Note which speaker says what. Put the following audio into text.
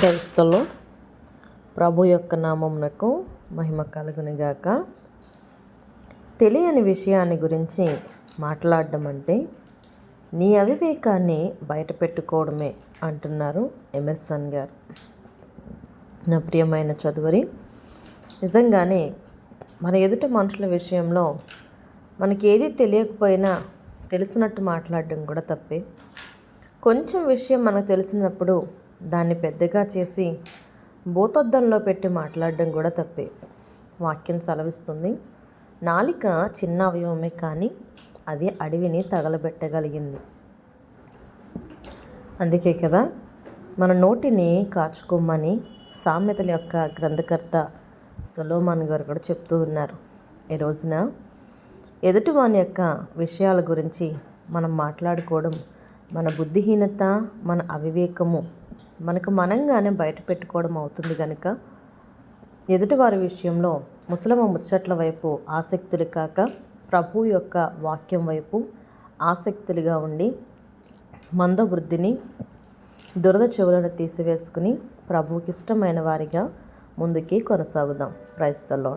Speaker 1: క్రైస్తలో ప్రభు యొక్క నామమునకు మహిమ కలుగునిగాక. తెలియని విషయాన్ని గురించి మాట్లాడడం అంటే నీ అవివేకాన్ని బయట పెట్టుకోవడమే అంటున్నారు ఎమర్సన్ గారు. నా ప్రియమైన చదువరి నిజంగానే మన ఎదుట మనుషుల విషయంలో మనకి ఏది తెలియకపోయినా తెలిసినట్టు మాట్లాడడం కూడా తప్పే. కొంచెం విషయం మనకు తెలిసినప్పుడు దాన్ని పెద్దగా చేసి భూతద్దంలో పెట్టి మాట్లాడడం కూడా తప్పే. వాక్యం సెలవిస్తుంది నాలిక చిన్న అవయవమే కానీ అది అడవిని తగలబెట్టగలిగింది. అందుకే కదా మన నోటిని కాచుకోమని సామెతల యొక్క గ్రంథకర్త సొలోమాన్ గారు కూడా చెప్తూ ఉన్నారు. ఈ రోజున ఎదుటివాని యొక్క విషయాల గురించి మనం మాట్లాడుకోవడం మన బుద్ధిహీనత మన అవివేకము మనకు మనంగానే బయట పెట్టుకోవడం అవుతుంది కనుక ఎదుటివారి విషయంలో ముసలమ్మ ముచ్చట్ల వైపు ఆసక్తులు కాక ప్రభు యొక్క వాక్యం వైపు ఆసక్తులుగా ఉండి మందవృద్ధిని దురద చెవులను తీసివేసుకుని ప్రభువుకి ఇష్టమైన వారిగా ముందుకి కొనసాగుదాం. క్రైస్తలో